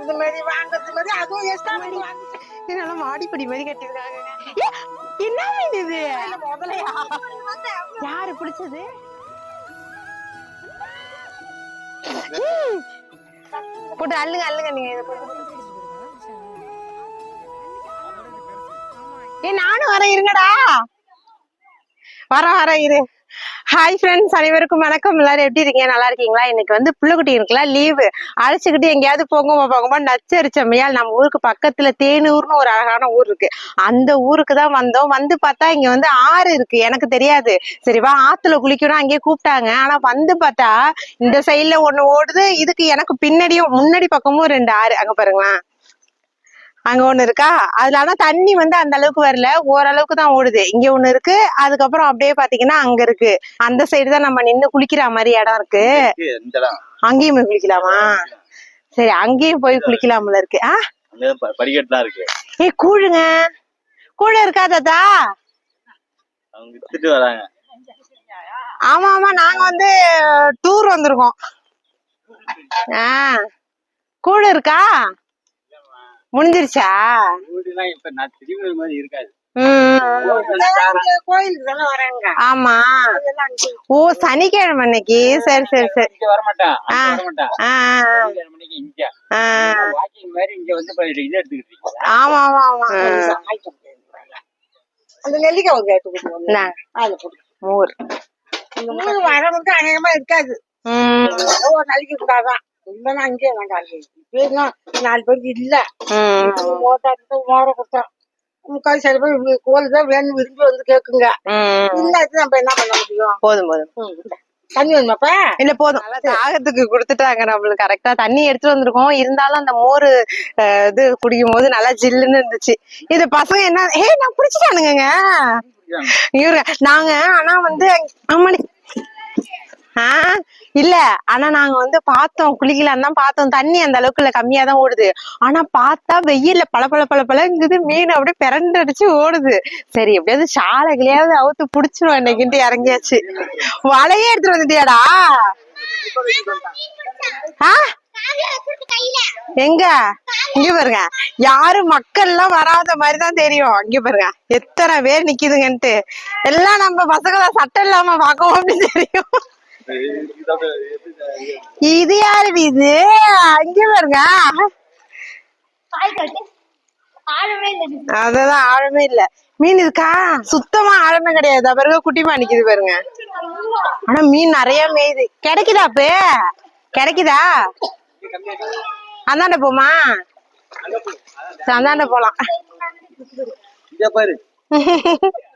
வாங்குறது மாதிரி வாங்குறது மாதிரி அதுவும் எக்ஸ்ட்ரா பண்ணி இதனால மாடிப்படி மாதிரி கட்டிருக்காங்க என்ன இது? முதலையா யாரு பிடிச்சது? போட்டு அள்ளுங்க அள்ளுங்க நீங்க இதை ஏ நானும் வரேன் இருங்கடா. வர வர இரு. ஹாய் ஃப்ரெண்ட்ஸ் அனைவருக்கும் வணக்கம். எல்லாரும் எப்படி இருக்கீங்க? நல்லா இருக்கீங்களா? இன்னைக்கு வந்து பிள்ளைக்குட்டி இருக்கலாம் லீவு அழைச்சிக்கிட்டு எங்கேயாவது போங்கம்மா போங்கம்மா நச்சரிச்சமையால் நம்ம ஊருக்கு பக்கத்துல தேனூர்னு ஒரு அழகான ஊர் இருக்கு. அந்த ஊருக்கு தான் வந்தோம். வந்து பார்த்தா இங்க வந்து ஆறு இருக்கு. எனக்கு தெரியாது. சரிவா ஆத்துல குளிக்கணும். அங்கேயே கூப்பிட்டாங்க. ஆனா வந்து பார்த்தா இந்த சைடுல ஒண்ணு ஓடுது. இதுக்கு எனக்கு பின்னாடியும் முன்னாடி பக்கமும் ரெண்டு ஆறு. அங்க பாருங்களேன். அங்க ஒண்ணு இருக்கா? அதுல ஆனா தண்ணி வந்து அந்த அளவுக்கு வரல. ஓரளவுக்கு தான் ஓடுது. இங்க ஒண்ணு இருக்கு. அதுக்கப்புறம் அப்படியே பாத்தீங்கன்னா அங்க இருக்கு. அந்த சைடு தான் நம்ம நின்னு குளிக்கிற மாதிரி இடம் இருக்கு. அங்கேயும் போய் குளிக்கலாமா? சரி அங்கேயும் போய் குளிக்கலாம்ல இருக்கு. ஆ? படிக்கட்டுலாம் இருக்கு. ஏய் கூழுங்க. கூழு இருக்கா தாத்தா? ஆமா ஆமா. நாங்க வந்து டூர் வந்திருக்கோம். ஆ. கூழு இருக்கா? முடிஞ்சிருச்சா? வீடுலாம் இப்ப நான் திரும்பி மாதிரி இருக்காது. ம், ம். கோயிலுக்கு தானே வராங்க. ஆமா. ஓ சனிக்கிழமை அன்னைக்கு? சரி சரி சரி. இங்க வர மாட்டான். ஆ. அங்க வர மாட்டான். ஆ ஏழு மணிக்கு இங்க. ஆ, ஆ. வாக்கிங் மாதிரி இங்க வந்து இப்ப இது எடுத்துக்கிட்டு இருக்கீங்க ஆமா ஆமா. ஆமா. அந்த நெல்லிக்காய் மோர் மூணு வரம் வந்து அநேகமா இருக்காது. நாளைக்கு கூடாதான் இல்லைன்னா அங்கேயே வேண்டாம். இப்ப நாலு பேருக்கு இல்ல. ம், மோட்டா மோர கொடுத்தோம் முக்கால் சில பேர் இவங்களுக்கு கோல் தான் வேணும் விரும்பி வந்து கேக்குங்க. ம். இல்லாட்டி நம்ம என்ன பண்ண முடியும்? போதும் போதும். தண்ணி வேணுமாப்பா இல்ல போதும். நல்லா தாகத்துக்கு கொடுத்துட்டாங்க நம்மளுக்கு கரெக்டா தண்ணி எடுத்துட்டு வந்திருக்கோம். இருந்தாலும் அந்த மோர் அஹ், இது குடிக்கும் போது நல்லா ஜில்லுன்னு இருந்துச்சு. இது பசங்க என்ன ஏ நான் குடிச்சிட்டானுங்க இவரு நாங்க ஆனா வந்து ஆமாடி ஆஹ் இல்ல. ஆனா நாங்க வந்து பார்த்தோம். குளிக்கலாம் தான் பார்த்தோம். தண்ணி அந்த அளவுக்கு இல்ல கம்மியா தான் ஓடுது. ஆனா பார்த்தா வெயில்ல பல பல பல பழங்குது மீன் அப்படியே பிறண்டு அடிச்சு ஓடுது. சரி எப்படியாவது சாலைகளையாவது அவுத்து புடிச்சிடும் இன்னைக்குன்ட்டு இறங்கியாச்சு. வலையே எடுத்துட்டு வந்துட்டியாடா? ஆஹ் எங்க? இங்க பாருங்க. யாரும் மக்கள் எல்லாம் வராத மாதிரிதான் தெரியும். இங்க பாருங்க. எத்தனை பேர் நிக்குதுங்கன்ட்டு. எல்லாம் நம்ம பசங்களை சட்டை இல்லாம பாக்கோம் அப்படின்னு தெரியும். இது யாரு இது? இங்க பாருங்க. அததான் ஆழமே இல்ல. மீன் இருக்கா? சுத்தமா ஆழமே கிடையாது. பாருங்க குட்டிமா நிக்குது பாருங்க. ஆனா மீன் நிறைய மேயுது. கிடைக்குதா அப்ப? கிடைக்குதா? அந்தாண்ட போமா? அந்தாண்ட போலாம்.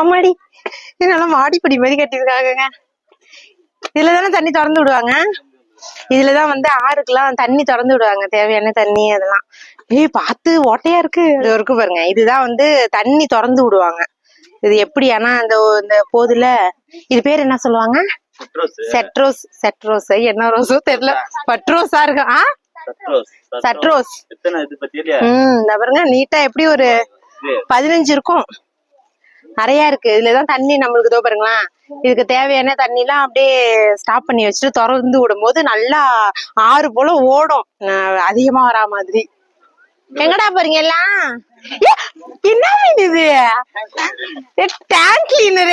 அம்மாடி இது நல்லா மாடிப்படி மாதிரி கட்டியிருக்காங்கங்க. இதுல தானே தண்ணி திறந்து விடுவாங்க? இதுலதான் வந்து ஆறுக்கெல்லாம் தண்ணி திறந்து விடுவாங்க. தேவையான தண்ணி அதெல்லாம். ஏய் பார்த்து ஓட்டையா இருக்கு. இது இருக்கு பாருங்க. இதுதான் வந்து தண்ணி திறந்து விடுவாங்க. இது எப்படி ஆனா அந்த இந்த போதுல இது பேர் என்ன சொல்லுவாங்க? சட்ரோஸ் செட்ரோஸ் செட்ரோஸ் என்ன ரோஸோ தெரியல. பட்ரோஸா இருக்கு. ஆ? சட்ரோஸ் சட்ரோஸ் எத்தனை இது பத்தியா ம் இந்த பாருங்க நீட்டா எப்படி ஒரு பதினஞ்சு இருக்கும். நிறைய இருக்கு. இதுலதான் தண்ணி நம்மளுக்கு இதோ பாருங்களேன் இதுக்கு தேவையான தண்ணி எல்லாம் அப்படியே ஸ்டாப் பண்ணி வச்சுட்டு திறந்து விடும்போது நல்லா ஆறு போல ஓடும். அதிகமா வரா மாதிரி. எங்கடா போறீங்க எல்லாம்? என்ன மீன் இது டேங்க் கிளீனர்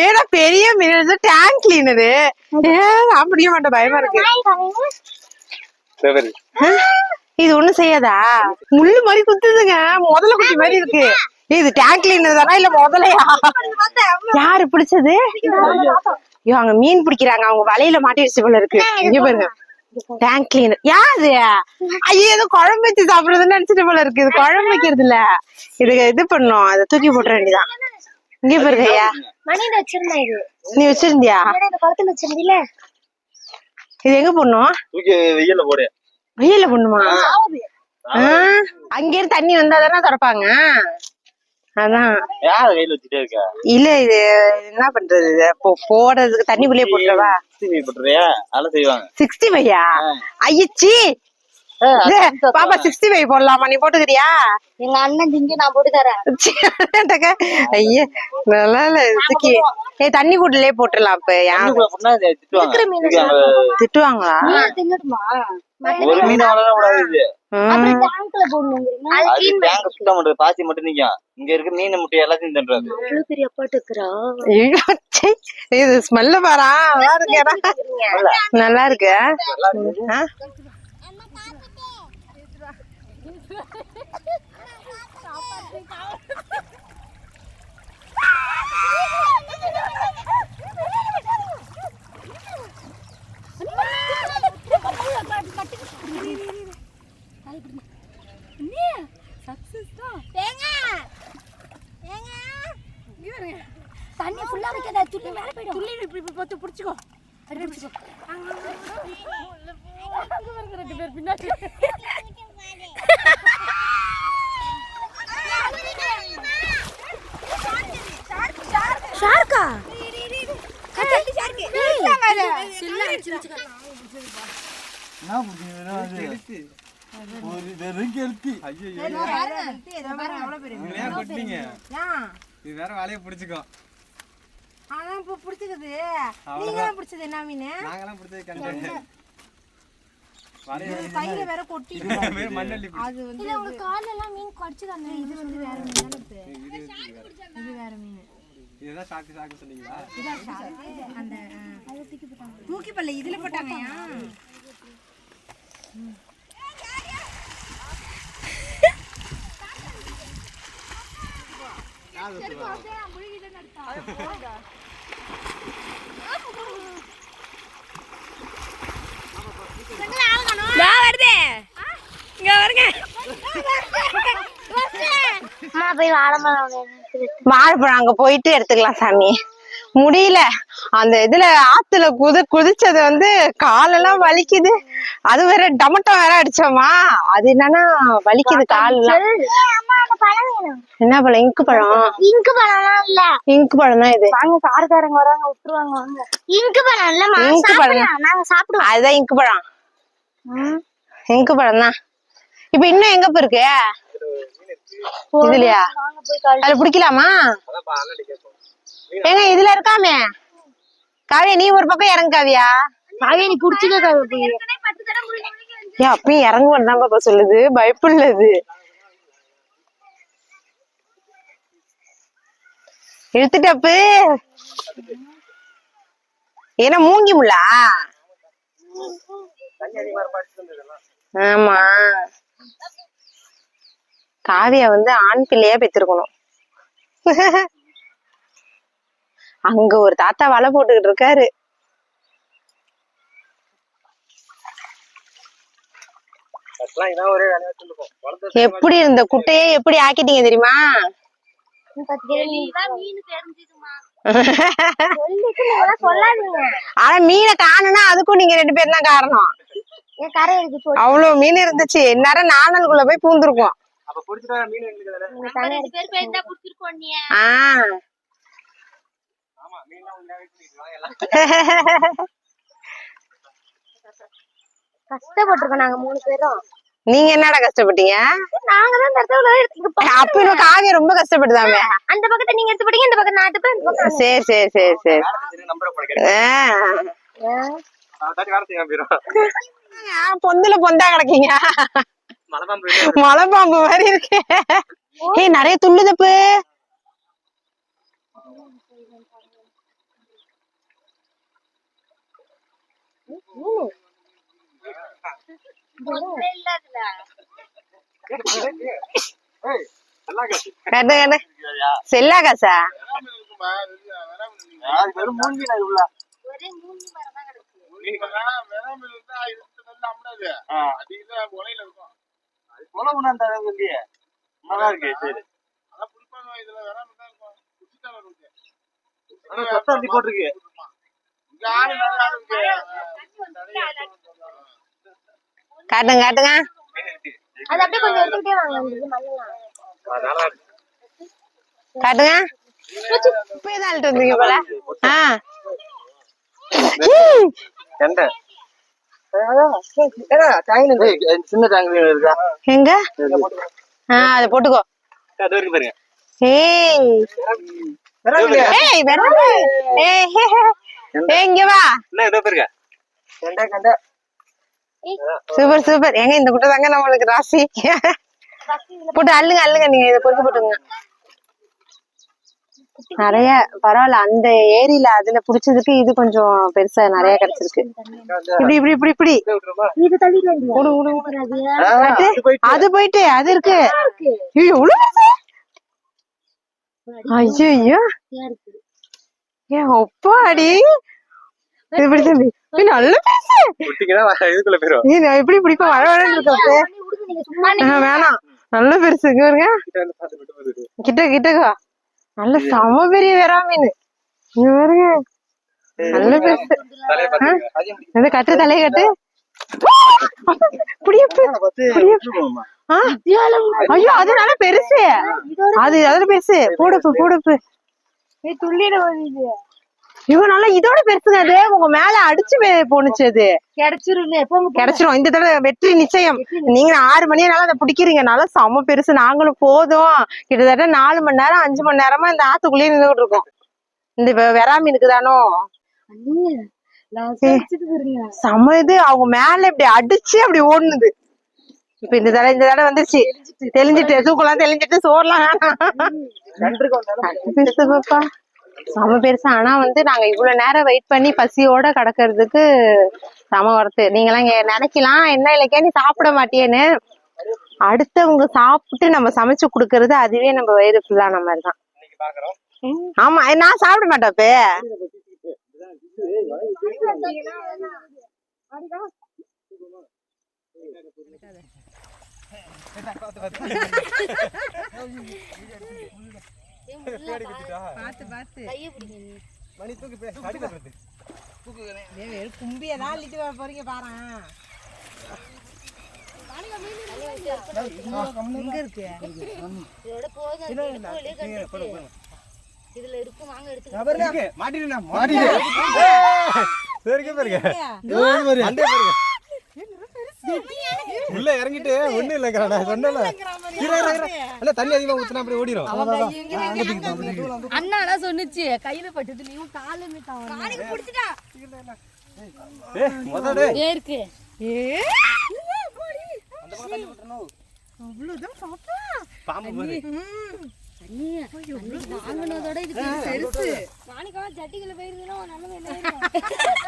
ஏடா பெரிய மீன் டேங்க் கிளீனரு ஏ அப்படியே மாட்டேன். பயமா இருக்கு. இது ஒண்ணும் செய்யாதா? முள்ளு மாதிரி குத்துதுங்க. முதல்ல குட்டி மாதிரி இருக்கு. இது டேங்க் கிளீனர் தானா இல்ல முதலையா? யாரு பிடிச்சது? ஐயோ அங்க மீன் பிடிக்கிறாங்க. அவங்க வலையில மாட்டிடுச்சு போல இருக்கு. இங்க பாருங்க. டேங்க் கிளீனர் யாது ஐயோ ஏதோ குழம்பு வச்சு சாப்பிடுறதுன்னு நினைச்சிட்டு போல இருக்கு. இது குழம்பு வைக்கிறது இல்ல இது இது பண்ணும். அதை தூக்கி போட்டுற வேண்டியதான் இங்க பாருங்க ஐயா. நீ வச்சிருந்தியா? இது எங்க போடணும்? தூக்கி வெயில்ல போடு. வெயில போடணுமா? ஆ, அங்க இருந்து தண்ணி வந்தா தானே திறப்பாங்க. அதான். யார் கையில வச்சுட்டே இருக்க? இல்ல இது என்ன பண்றது இது? போ- போடுறதுக்கு தண்ணிக்குள்ளே போட்டுறவா? சிமி போட்டுறியா அதெல்லாம் செய்வாங்க. சிக்ஸ்டி ஐயச்சி! பாப்பா சிக்ஸ்டி ஃபைவ் போடலாமா? நீ போட்டுக்கிறியா? எங்க அண்ணன் திங்க நான் போட்டு தரேன். ஐயா நல்லா இல்ல இதுக்கு ஏய் தண்ணி கூட்டிலே போட்டுடலாம் அப்ப யார் தண்ணிக்குள்ள போட்டா இதை திட்டுவாங்க. இதுக்கு அங்க திட்டுவாங்களா? ஒரு மீன் இது ம். அப்புறம் டேங்க்ல போடணுங்கிறீங்க அது டேங்க் சுத்தம் பண்றது. பாசி மட்டும் நிக்கும். இங்க இருக்க மீன் முட்டை எல்லாத்தையும் தின்றது அவ்வளவு பெரிய அப்பாட்டு இருக்கிறா? ஐயோ, சீ. இது ஸ்மெல்ல பாரா. நல்லா இருக்கேடா. நல்லா இருக்கு. ஆ? தண்ணி ஃபுல்லா வைக்காத துள்ளி மேல போயிடும் துள்ளி இப்படி இப்படி போட்டு புடிச்சுக்கோ அப்படி புடிச்சுக்கோ ரெண்டு பேர் பின்னாடி ஷார்க்கா இது வேற வேலையை பிடிச்சிக்கோ அதான் இப்ப பிடிச்சிக்குது பிடிச்சது என்ன மீன் நாங்கெல்லாம் பிடிச்சது கண்டு கையில வேற கொட்டி அது வந்து இல்ல கால்ல எல்லாம் மீன் கடிச்சது இது வந்து வேற மீன் இது வேற மீன். இதுதான் சாக்கு சாக்கு சொன்னீங்களா? இதான் சாக்கு. அந்த. தூக்கி பல்ல இதுல போட்டாங்கயா அம்மா போய் வாழைப்பழம் அங்க போயிட்டு எடுத்துக்கலாம் சாமி. முடியல. அந்த இதுல ஆத்துல குதி குதிச்சது வந்து காலெல்லாம் வலிக்குது. அது வேற டமட்டம் வேற அடிச்சோமா. அது என்னன்னா வலிக்குது காலெல்லாம் பழம் என்ன பழம்? இங்கு பழம்? இங்கு பழம்லாம் இல்ல. இங்கு பழம் தான் இது. வாங்க காரக்காரங்க வராங்க விட்டுருவாங்க வாங்க. இங்கு பழம் இல்லம்மா. இங்கு பழம். நாங்க சாப்பிடுவோம். அதுதான் இங்கு பழம். இங்கு பழம் தான் இப்ப இன்னும் எங்க இப்ப இருக்கு? இதுலயா? அதுல பிடிக்கலாமா? ஏங்க இதுல இருக்காமே? காவியா நீ ஒரு பக்கம் இறங்கு காவியா. காவியா நீ புடிச்சுக்க போய். ஏன் அப்பயும் இறங்குவேன் தான் பாப்பா சொல்லுது. பயப்புள்ளது. இழுத்துட்டப்பு. ஏன்னா மூங்கி முள்ளா ஆமா. காவியா வந்து ஆண் பிள்ளையா பெற்றிருக்கணும் அங்க ஒரு தாத்தா வலை போட்டுக்கிட்டு இருக்காரு. எப்படி இருந்த குட்டையே எப்படி ஆக்கிட்டீங்க தெரியுமா? ஆனா மீனை காணுனா அதுக்கும் நீங்க ரெண்டு பேரும் தான் காரணம் அவ்வளவு மீன் இருந்துச்சு. இந்நேரம் நாணலுக்குள்ள போய் பூந்துருக்கும். பிடிச்சிட்டா மீன் எங்களுக்கு ஆமா எல்லாம். கஷ்டப்பட்டிருக்கோம் நாங்க மூணு பேரும். நீங்க என்னடா கஷ்டப்பட்டீங்க? நாங்க தான் இந்த இடத்துல எடுத்துக்க அப்ப இன்னும் காவியம் ரொம்ப கஷ்டப்பட்டுதாமே அந்த பக்கத்தை நீங்க எடுத்து போட்டீங்க இந்த பக்கம் நான் எடுத்து இந்த பக்கம் சரி சரி சரி சரி. பொந்துல பொந்தா கிடக்கீங்க? மழை தான் போயிட்டு மலை பாம்பு மாதிரி இருக்கு. ஏய் நிறைய துள்ளு தப்பு. ஏய் நல்லா காசு கட்டு கட்டு. செல்லா காசா அது அந்த அளவுக்கு இல்லையே நல்லா இருக்கு சரி. ஆனா போட்டிருக்கு. காட்டுங்க காட்டுங்க. அது அப்படியே கொஞ்சம் எடுத்துக்கிட்டே வாங்க அந்த இது மண்ணெல்லாம் அதனால காட்டுங்க. இப்பதான் அழுட்டு வந்தீங்க போல. ஆ கெண்டை ஏடா டைம் ஏய், இந்த சின்ன டேங்க் இருக்கா? எங்க? ஆ அதை போட்டுக்கோ. அது பாருங்க. ஏய். ஏய் வேற ஏய் ஹே, ஹே. ஏய் இங்க வா. என்ன இதோ பாருங்க. கண்டா கண்டா. Super super. ஏங்க இந்த குட்டை தாங்க நம்மளுக்கு ராசி? போட்டு அள்ளுங்க அள்ளுங்க. நீங்க இதை பொறுத்து போட்டுங்க நிறைய பரவாயில்ல. அந்த ஏரியில அதுல புடிச்சதுக்கு இது கொஞ்சம் பெருசா நிறைய கிடைச்சிருக்கு. இப்படி இப்படி இப்படி இப்படி. அது போயிட்டு அது இருக்கு. ஐயோ, ஏன் ஒப்பாடி இது இப்படி தம்பி நல்ல நான் எப்படி பிடிப்பேன் வர வேணாம். நல்ல பெருசு. இங்க பாருங்க. கிட்ட வந்து பார்த்து விட்டு போகுது கிட்ட கிட்டக்கா நல்ல சம பெரிய வெறா மீன். இங்க பாருங்க. நல்ல பெருசு. கட்டு தலையை கட்டு? புடியப்பு? ஐயோ அது நல்ல பெருசு. அது அதோட பெருசு. போடுப்பு போடுப்பு துள்ளிட வருது இவன் நல்லா இதோட பெருசுங்க அது உங்க மேல அடிச்சு போணுச்சு அது கிடைச்சிரும் கிடைச்சிரும் இந்த தடவை வெற்றி நிச்சயம் நீங்க ஆறு மணி நேரம் அதை பிடிக்கிறீங்க நல்லா செம பெருசு நாங்களும் போதும் கிட்டத்தட்ட நாலு மணி நேரம் அஞ்சு மணி நேரமா இந்த ஆத்துக்குள்ளேயே நின்றுட்டு இருக்கோம் இந்த வெறா மீனுக்கு தானோ செம இது அவங்க மேல இப்படி அடிச்சு அப்படி ஓடுனுது இப்ப இந்த தடவை இந்த தடவை வந்துருச்சு தெளிஞ்சிட்டு தூக்கலாம் தெளிஞ்சிட்டு சோறுலாம் வேணாம் செம பெருசு ஆனா வந்து நாங்க இவ்வளவு நேரம் வெயிட் பண்ணி பசியோட கிடக்கிறதுக்கு செம ஒர்த்து நீங்களாம் இங்க நினைக்கலாம் என்ன இல்லைக்கே நீ சாப்பிட மாட்டியேன்னு அடுத்தவங்க சாப்பிட்டு நம்ம சமைச்சு கொடுக்கறது அதுவே நம்ம வயிறு ஃபுல்லான மாதிரி தான் ஆமா நான் சாப்பிட மாட்டேன் அப்ப தேடி குத்திட்டா பாத்து பாத்து. கையை பிடிங்க நீ. மணி தூக்கி போய் அடியில போடுது கும்பிய தான் அள்ளிட்டு வர போறீங்க இருக்கு. இதோட போதும். இதுல வாங்க எடுத்து மாட்டிடு. சரிங்க பாருங்க. பாருங்க. உள்ள இறங்கிட்டு ஒண்ணு இல்லைங்கிறான். இல்ல தண்ணி அதிகமா ஊத்துனா அப்படியே ஓடிரும். அண்ணா சொன்னுச்சு கையில பட்டது நீ கால காலுக்கு பிடிச்சிட்டா ஏ முதல்ல இருக்கு. அவ்வளவுதான் பாப்பா. பாம்பு பாரு வாங்கினதோட இது பெருசு மாணிக்கா சட்டிக்குள்ள போயிருந்தா நல்ல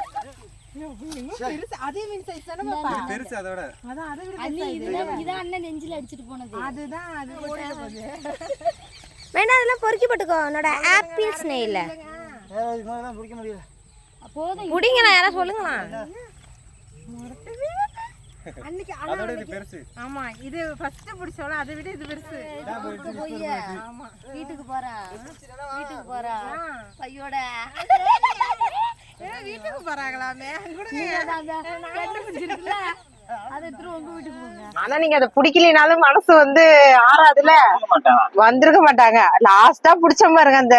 பெருசு. அதே மீன் சைஸ் தானே பாப்பா பெருசு அதோட. அதான் அதை விட அண்ணி இதுதான் இதான் அண்ணன் நெஞ்சில அடிச்சிட்டு போனது. அதுதான் அது வேணா அதெல்லாம் பொறுக்கி போட்டுக்கோ. என்னோட ஆப்பிள் ஸ்னெயில் போதும். புடிங்களா யாரா சொல்லுங்களா? அன்னைக்கு அதோட இது பெருசு. ஆமா இது ஃபர்ஸ்ட் பிடிச்சோல அதை விட இது பெருசு. போய் வீட்டுக்கு போறா? வீட்டுக்கு போறா? பையோட. போறாங்களாமே ஆனா நீங்க அதை பிடிக்கலினாலும் மனசு வந்து ஆறாதுல வந்திருக்க மாட்டாங்க. லாஸ்டா புடிச்ச பாருங்க அந்த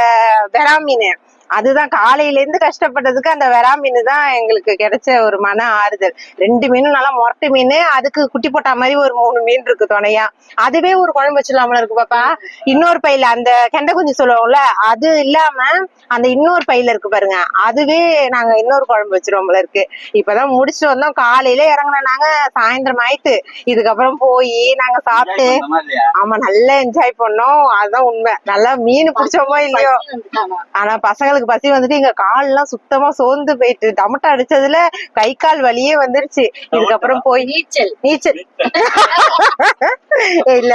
வெறா மீன். அதுதான் காலையில இருந்து கஷ்டப்பட்டதுக்கு அந்த வெறா மீன் தான் எங்களுக்கு கிடைச்ச ஒரு மன ஆறுதல். ரெண்டு மீனும் நல்லா மொரட்டு மீன் அதுக்கு குட்டி போட்டா மாதிரி ஒரு மூணு மீன் இருக்கு துணையா. அதுவே ஒரு குழம்பு வச்சிடலாம்ல இருக்கு பாப்பா. இன்னொரு பையில அந்த கெண்டை குஞ்சு சொல்லுவோம்ல அது இல்லாம அந்த இன்னொரு பையில இருக்கு பாருங்க அதுவே நாங்க இன்னொரு குழம்பு வச்சிருவோம்ல இருக்கு. இப்பதான் முடிச்சுட்டு வந்தோம். காலையில இறங்குன நாங்க சாயந்தரம் ஆயிட்டு. இதுக்கப்புறம் போய் நாங்க சாப்பிட்டு ஆமா நல்லா என்ஜாய் பண்ணோம். அதுதான் உண்மை. நல்லா மீன் பிடிச்சோமோ இல்லையோ. ஆனா பசங்களுக்கு பசி வந்துட்டு எங்க கால் எல்லாம் சுத்தமா சோர்ந்து போயிட்டு. டமட்டா அடிச்சதுல கை கால் வலியே வந்துருச்சு. இதுக்கப்புறம் போய் நீச்சல். நீச்சல். இல்ல.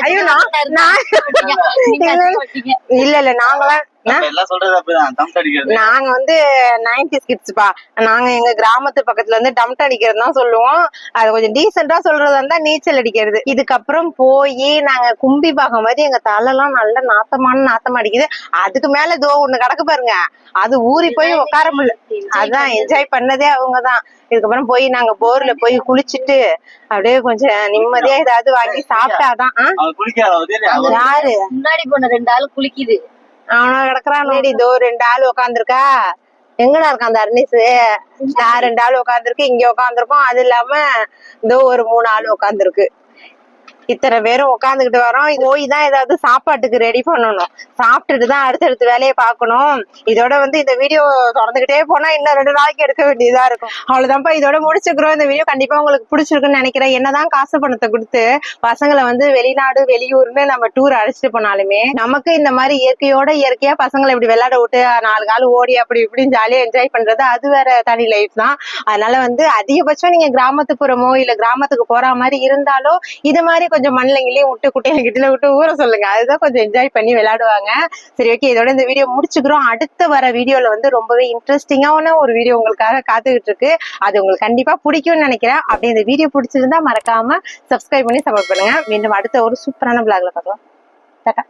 ஐயோ நான் இல்ல இல்ல நாங்களாம் எல்லாம் நாங்க வந்து நைன்டி கிட்ஸ்பா நாங்க எங்க கிராமத்து பக்கத்துல இருந்து டம்ட் அடிக்கிறது தான் சொல்லுவோம். அது கொஞ்சம் டீசெண்டா சொல்றதா இருந்தா நீச்சல் அடிக்கிறது. இதுக்கப்புறம் போய் நாங்க கும்பி பாகம் மாதிரி எங்க தலைலாம் நல்ல நாத்தமான நாத்தம் அடிக்குது. அதுக்கு மேல தோ ஒண்ணு கிடக்கு பாருங்க. அது ஊறி போய் உட்கார முடியல. அதான் என்ஜாய் பண்ணதே அவங்கதான் இதுக்கப்புறம் போய் நாங்க போர்ல போய் குளிச்சுட்டு அப்படியே கொஞ்சம் நிம்மதியா ஏதாவது வாங்கி சாப்பிட்டாதான் யாரு? முன்னாடி போன ரெண்டு ஆள் குளிக்குது. அவனா கிடக்குறான்? இதோ ரெண்டு ஆள் உட்காந்துருக்கா எங்கடா இருக்கான் அந்த அர்னிஸ்? நான் ரெண்டு ஆள் உட்காந்துருக்கு இங்க உட்காந்துருக்கோம் அது இல்லாம இதோ ஒரு மூணு ஆள் உட்காந்துருக்கு இத்தனை பேரும் உட்காந்துக்கிட்டு வரோம். போய் தான் ஏதாவது சாப்பாட்டுக்கு ரெடி பண்ணணும். சாப்பிட்டுட்டு தான் அடுத்தடுத்து வேலையை பார்க்கணும். இதோட வந்து இந்த வீடியோ தொடர்ந்துகிட்டே போனா இன்னும் ரெண்டு நாளைக்கு எடுக்க வேண்டியதா இருக்கும். அவ்வளவுதான்ப்பா இதோட முடிச்சுக்கிறோம். இந்த வீடியோ கண்டிப்பா உங்களுக்கு பிடிச்சிருக்குன்னு நினைக்கிறேன். என்னதான் காசு பணத்தை கொடுத்து பசங்களை வந்து வெளிநாடு வெளியூர்னு நம்ம டூர் அழைச்சிட்டு போனாலுமே நமக்கு இந்த மாதிரி இயற்கையோட இயற்கையா பசங்களை இப்படி விளையாட விட்டு நாலு கால் ஓடி அப்படி இப்படின்னு ஜாலியா என்ஜாய் பண்றது அது வேற தனி லைஃப் தான். அதனால வந்து அதிகபட்சம் நீங்க கிராமத்துப்புறமோ இல்ல கிராமத்துக்கு போற மாதிரி இருந்தாலும் இது மாதிரி கொஞ்சம் மண்ணிலங்கிலையும் விட்டு குட்டையில கிட்ட விட்டு ஊற சொல்லுங்க. அதுதான் கொஞ்சம் என்ஜாய் பண்ணி விளையாடுவாங்க. சரி ஓகே இதோட இந்த வீடியோ முடிச்சுக்கிறோம். அடுத்த வர வீடியோல வந்து ரொம்பவே இன்ட்ரெஸ்டிங்கான ஒரு வீடியோ உங்களுக்காக காத்துக்கிட்டு இருக்கு. அது உங்களுக்கு கண்டிப்பா பிடிக்கும்னு நினைக்கிறேன். அப்படி இந்த வீடியோ பிடிச்சிருந்தா மறக்காம சப்ஸ்கிரைப் பண்ணி சப்போர்ட் பண்ணுங்க. மீண்டும் அடுத்த ஒரு சூப்பரான பிளாக்ல பார்க்கலாம். டாட்டா